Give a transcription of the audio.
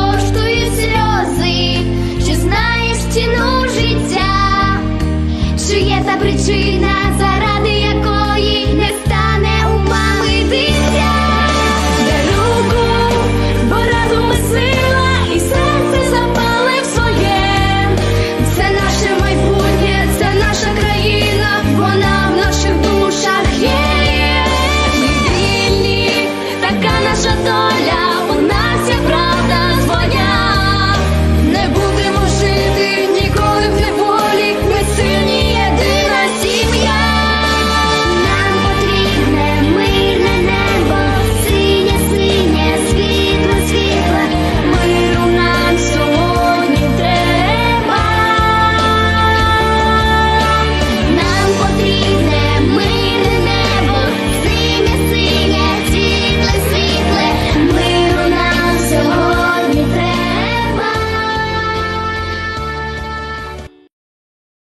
коштують сльози, що знаєш ціну життя, що є та причина.